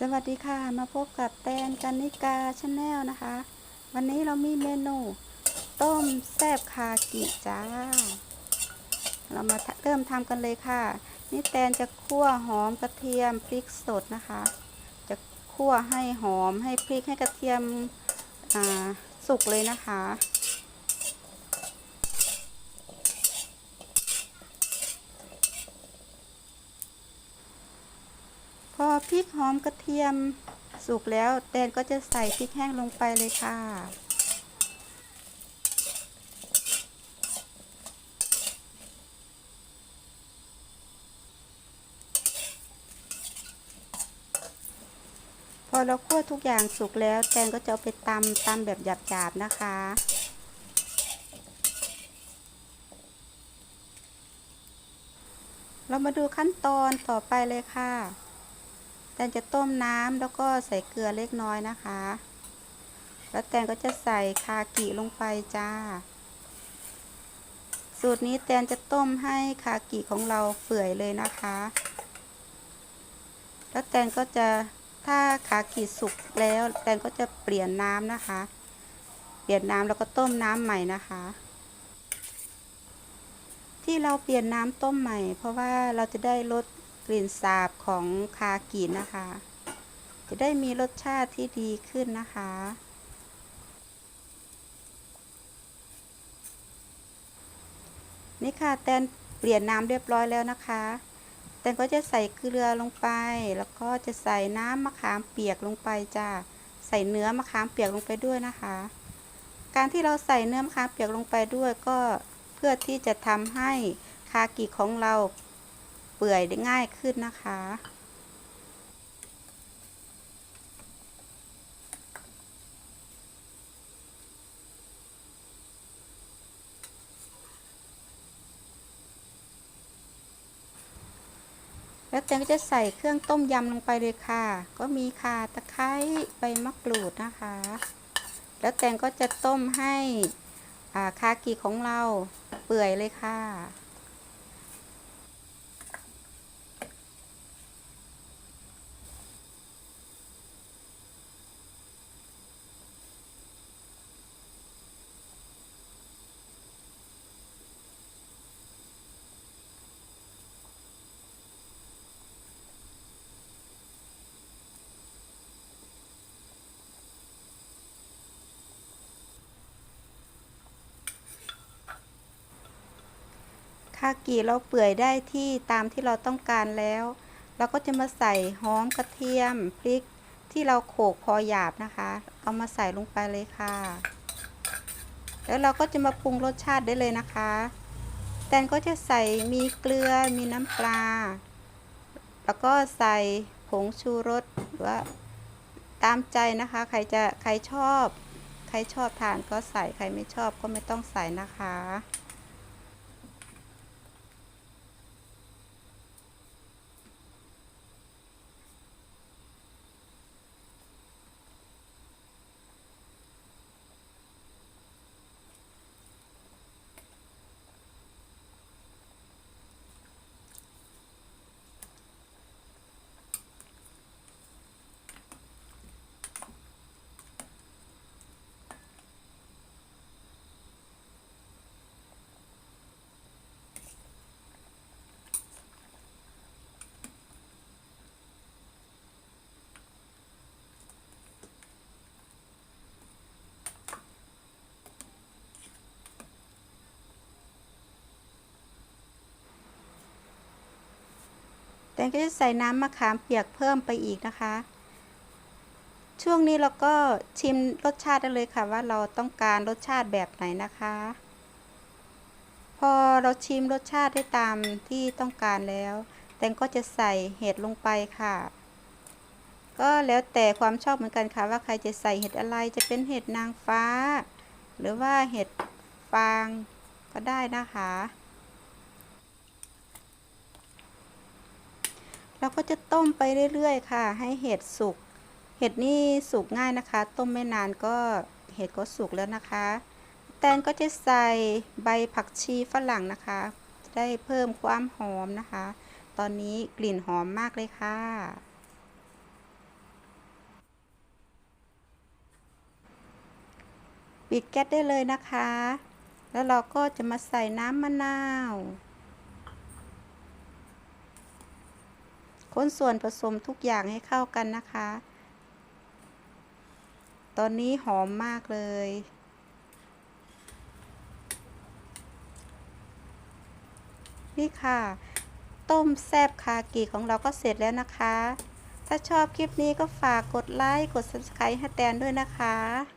สวัสดีค่ะ มาพบกับแตนกันนิกาชาแนลนะคะ วันนี้เรามีเมนูต้มแซ่บคากิจ้า เรามาเริ่มทำกันเลยค่ะ นี่แตนจะคั่วหอมกระเทียมพริกสดนะคะ จะคั่วให้หอมให้พริกให้กระเทียมสุกเลยนะคะ อพริกหอมกระเทียมสุกแล้วแตนก็จะใส่พริกแห้งลงไปเลยค่ะ พอเราคั่วทุกอย่างสุกแล้วแตนก็จะเอาไปตำตำแบบหยาบๆนะคะเรามาดูขั้นตอนต่อไปเลยค่ะ แตนจะต้มน้ำแล้วก็ใส่เกลือเล็กน้อยนะคะ แล้วแตนก็จะใส่คากิลงไปจ้า สูตรนี้แตนจะต้มให้คากิของเราเปื่อยเลยนะคะ แล้วแตนก็จะถ้าคากิสุกแล้ว แตนก็จะเปลี่ยนน้ำนะคะ เปลี่ยนน้ำแล้วก็ต้มน้ำใหม่นะคะที่เราเปลี่ยนน้ำต้มใหม่ เพราะว่าเราจะได้ลด กลิ่นสาบของคากินะคะ จะได้มีรสชาติที่ดีขึ้นนะคะ นี่ค่ะแตนเปลี่ยนน้ำเรียบร้อยแล้วนะคะ แตนก็จะใส่เกลือลงไป แล้วก็จะใส่น้ำมะขามเปียกลงไปจ้าใส่เนื้อมะขามเปียกลงไปด้วยนะคะ การที่เราใส่เนื้อมะขามเปียกลงไปด้วยก็เพื่อที่จะทำให้คากิของเรา เปื่อยได้ง่ายขึ้นนะคะ แล้วแตงก็จะใส่เครื่องต้มยำลงไปเลยค่ะ ก็มีข่าตะไคร้ใบมะกรูดนะคะ แล้วแตงก็จะต้มให้คากิของเราเปื่อยเลยค่ะากิเราเปื่อยได้ที่ตามที่เราต้องการแล้ว เราก็จะมาใส่หอมกระเทียมพริกที่เราโขกพอหยาบนะคะ เอามาใส่ลงไปเลยค่ะ แล้วเราก็จะมาปรุงรสชาติได้เลยนะคะ แตนก็จะใส่มีเกลือมีน้ำปลา แล้วก็ใส่ผงชูรสหรือว่าตามใจนะคะ ใครจะใครชอบ ใครชอบทานก็ใส่ใครไม่ชอบก็ไม่ต้องใส่นะคะ แตงก็จะใส่น้ำมะขามเปียกเพิ่มไปอีกนะคะ ช่วงนี้เราก็ชิมรสชาติได้เลยค่ะว่าเราต้องการรสชาติแบบไหนนะคะ พอเราชิมรสชาติได้ตามที่ต้องการแล้ว แตงก็จะใส่เห็ดลงไปค่ะ ก็แล้วแต่ความชอบเหมือนกันค่ะ ว่าใครจะใส่เห็ดอะไรจะเป็นเห็ดนางฟ้า หรือว่าเห็ดฟางก็ได้นะคะ เราก็จะต้มไปเรื่อยๆ ค่ะ ให้เห็ดสุก เห็ดนี่สุกง่ายนะคะ ต้มไม่นานก็เห็ดก็สุกแล้วนะคะ แตนก็จะใส่ใบผักชีฝรั่งนะคะ จะได้เพิ่มความหอมนะคะ ตอนนี้กลิ่นหอมมากเลยค่ะ ปิดแก๊สได้เลยนะคะ แล้วเราก็จะมาใส่น้ำมะนาว คนส่วนผสมทุกอย่างให้เข้ากันนะคะ ตอนนี้หอมมากเลย นี่ค่ะ ต้มแซบคากิของเราก็เสร็จแล้วนะคะ ถ้าชอบคลิปนี้ก็ฝากกดไลค์ กด subscribe ให้แตนด้วยนะคะ